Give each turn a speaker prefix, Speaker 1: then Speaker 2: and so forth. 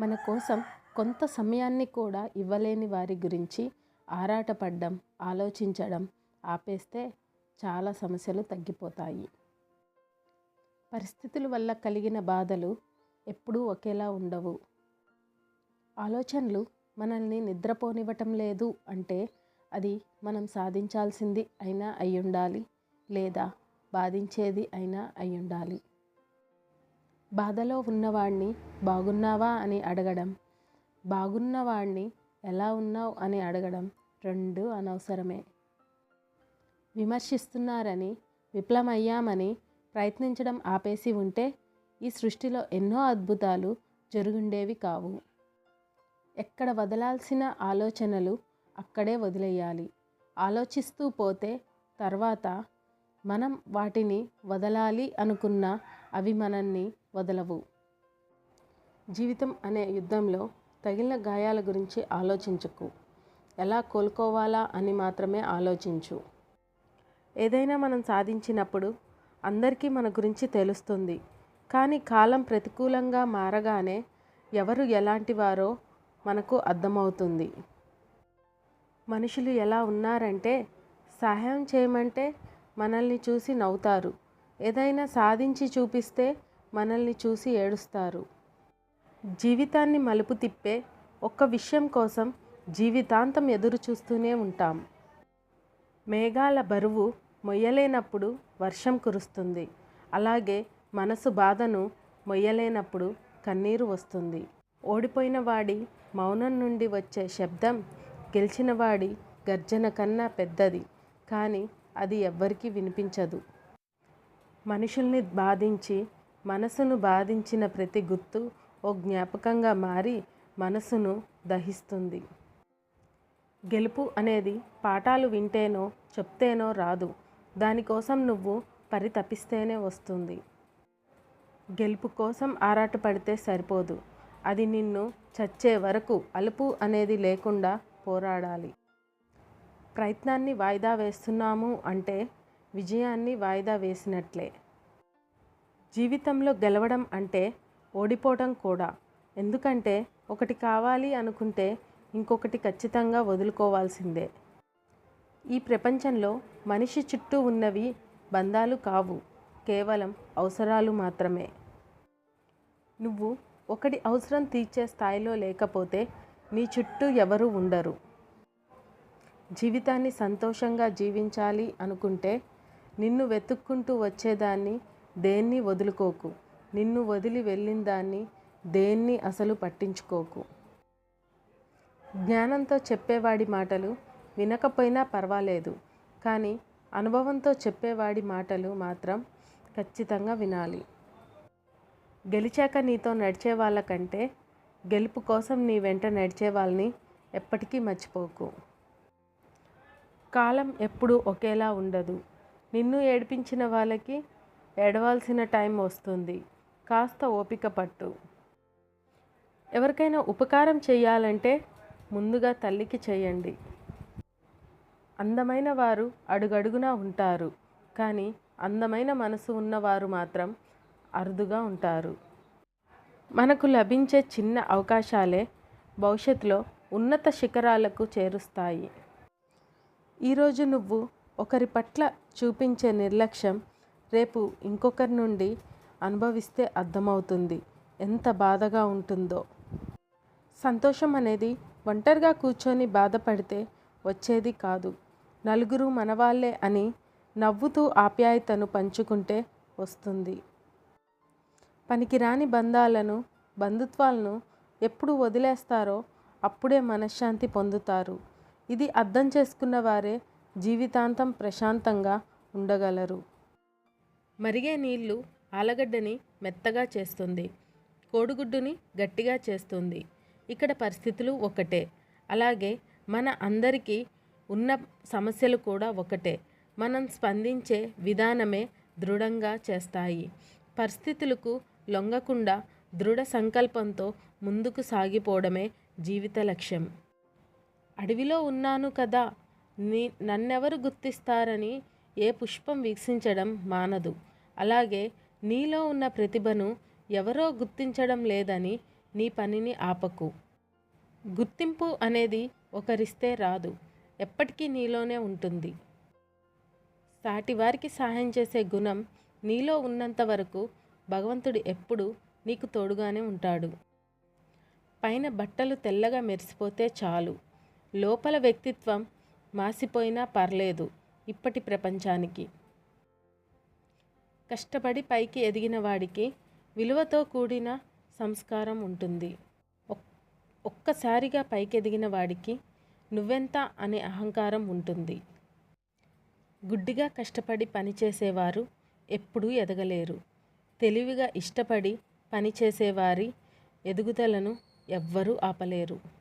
Speaker 1: మన కోసం కొంత సమయాన్ని కూడా ఇవ్వలేని వారి గురించి ఆరాటపడ్డం ఆలోచించడం ఆపేస్తే చాలా సమస్యలు తగ్గిపోతాయి. పరిస్థితుల వల్ల కలిగిన బాధలు ఎప్పుడూ ఒకేలా ఉండవు. ఆలోచనలు మనల్ని నిద్రపోనివ్వటం లేదు అంటే అది మనం సాధించాల్సింది అయినా అయ్యుండాలి లేదా బాధించేది అయినా అయ్యుండాలి. బాధలో ఉన్నవాడిని బాగున్నావా అని అడగడం. బాగున్నవాడిని ఎలా ఉన్నావు అని అడగడం రెండు అనవసరమే. విమర్శిస్తున్నారని విఫలమయ్యామని ప్రయత్నించడం ఆపేసి ఉంటే ఈ సృష్టిలో ఎన్నో అద్భుతాలు జరుగుండేవి కావు. ఎక్కడ వదలాల్సిన ఆలోచనలు అక్కడే వదిలేయాలి. ఆలోచిస్తూ పోతే తర్వాత మనం వాటిని వదలాలి అనుకున్న అవి మనల్ని వదలవు. జీవితం అనే యుద్ధంలో తగిలిన గాయాల గురించి ఆలోచించకు. ఎలా కోలుకోవాలా అని మాత్రమే ఆలోచించు. ఏదైనా మనం సాధించినప్పుడు అందరికీ మన గురించి తెలుస్తుంది. కానీ కాలం ప్రతికూలంగా మారగానే ఎవరు ఎలాంటి వారో మనకు అర్థమవుతుంది. మనుషులు ఎలా ఉన్నారంటే సహాయం చేయమంటే మనల్ని చూసి నవ్వుతారు. ఏదైనా సాధించి చూపిస్తే మనల్ని చూసి ఏడుస్తారు. జీవితాన్ని మలుపు తిప్పే ఒక్క విషయం కోసం జీవితాంతం ఎదురు చూస్తూనే ఉంటాం. మేఘాల బరువు మొయ్యలేనప్పుడు వర్షం కురుస్తుంది. అలాగే మనసు బాధను మొయ్యలేనప్పుడు కన్నీరు వస్తుంది. ఓడిపోయిన వాడి మౌనం నుండి వచ్చే శబ్దం గెలిచిన వాడి గర్జన కన్నా పెద్దది. కానీ అది ఎవ్వరికీ వినిపించదు. మనుషుల్ని బాధించి మనసును బాధించిన ప్రతి గుర్తు ఓ జ్ఞాపకంగా మారి మనసును దహిస్తుంది. గెలుపు అనేది పాఠాలు వింటేనో చెప్తేనో రాదు. దానికోసం నువ్వు పరితపిస్తేనే వస్తుంది. గెలుపు కోసం ఆరాటపడితే సరిపోదు. అది నిన్ను చచ్చే వరకు అలుపు అనేది లేకుండా పోరాడాలి. ప్రయత్నాన్ని వాయిదా వేస్తున్నాము అంటే విజయాన్ని వాయిదా వేసినట్లే. జీవితంలో గెలవడం అంటే ఓడిపోవడం కూడా. ఎందుకంటే ఒకటి కావాలి అనుకుంటే ఇంకొకటి ఖచ్చితంగా వదులుకోవాల్సిందే. ఈ ప్రపంచంలో మనిషి చుట్టూ ఉన్నవి బంధాలు కావు. కేవలం అవసరాలు మాత్రమే. నువ్వు ఒకటి అవసరం తీర్చే స్థాయిలో లేకపోతే నీ చుట్టూ ఎవరు ఉండరు. జీవితాన్ని సంతోషంగా జీవించాలి అనుకుంటే నిన్ను వెతుక్కుంటూ వచ్చేదాన్ని దేన్ని వదులుకోకు? నిన్ను వదిలి వెళ్ళిన దాన్ని దేన్ని అసలు పట్టించుకోకు? జ్ఞానంతో చెప్పేవాడి మాటలు వినకపోయినా పర్వాలేదు. కానీ అనుభవంతో చెప్పేవాడి మాటలు మాత్రం ఖచ్చితంగా వినాలి. గెలిచాక నీతో నడిచే వాళ్ళకంటే గెలుపు కోసం నీ వెంట నడిచే వాళ్ళని ఎప్పటికీ మర్చిపోకు. కాలం ఎప్పుడూ ఒకేలా ఉండదు. నిన్ను ఏడిపించిన వాళ్ళకి ఏడవాల్సిన టైం వస్తుంది. కాస్త ఓపిక పట్టు. ఎవరికైనా ఉపకారం చేయాలంటే ముందుగా తల్లికి చేయండి అందమైన వారు అడుగడుగునా ఉంటారు. కానీ అందమైన మనసు ఉన్నవారు మాత్రం అరుదుగా ఉంటారు. మనకు లభించే చిన్న అవకాశాలే భవిష్యత్తులో ఉన్నత శిఖరాలకు చేరుస్తాయి. ఈరోజు నువ్వు ఒకరి పట్ల చూపించే నిర్లక్ష్యం రేపు ఇంకొకరి నుండి అనుభవిస్తే అర్థమవుతుంది. ఎంత బాధగా ఉంటుందో. సంతోషం అనేది ఒంటరిగా కూర్చొని బాధపడితే వచ్చేది కాదు. నలుగురు మనవాళ్ళే అని నవ్వుతూ ఆప్యాయతను పంచుకుంటే వస్తుంది. పనికిరాని బంధాలను బంధుత్వాలను ఎప్పుడు వదిలేస్తారో అప్పుడే మనశ్శాంతి పొందుతారు. ఇది అర్థం చేసుకున్న వారే జీవితాంతం ప్రశాంతంగా ఉండగలరు. మరిగే నీళ్ళు ఆలగడ్డని మెత్తగా చేస్తుంది. కోడిగుడ్డుని గట్టిగా చేస్తుంది. ఇక్కడ పరిస్థితులు ఒకటే. అలాగే మన అందరికీ ఉన్న సమస్యలు కూడా ఒకటే. మనం స్పందించే విధానమే దృఢంగా చేస్తాయి. పరిస్థితులకు లొంగకుండా దృఢ సంకల్పంతో ముందుకు సాగిపోవడమే జీవిత లక్ష్యం. అడవిలో ఉన్నాను కదా. నీ నన్నెవరు గుర్తిస్తారని ఏ పుష్పం వీక్షించడం మానదు. అలాగే నీలో ఉన్న ప్రతిభను ఎవరో గుర్తించడం లేదని నీ పనిని ఆపకు. గుర్తింపు అనేది ఒకరిస్తే రాదు ఎప్పటికీ నీలోనే ఉంటుంది. సాటివారికి సహాయం చేసే గుణం నీలో ఉన్నంత వరకు భగవంతుడు ఎప్పుడు నీకు తోడుగానే ఉంటాడు. పైన బట్టలు తెల్లగా మెరిసిపోతే చాలు లోపల వ్యక్తిత్వం మాసిపోయినా పర్లేదు ఇప్పటి ప్రపంచానికి. కష్టపడి పైకి ఎదిగిన వాడికి విలువతో కూడిన సంస్కారం ఉంటుంది. ఒక్- ఒక్కసారిగా పైకి ఎదిగిన వాడికి నువ్వెంత అనే అహంకారం ఉంటుంది. గుడ్డిగా కష్టపడి పనిచేసేవారు ఎప్పుడూ ఎదగలేరు. తెలివిగా ఇష్టపడి పనిచేసేవారి ఎదుగుదలను ఎవ్వరూ ఆపలేరు.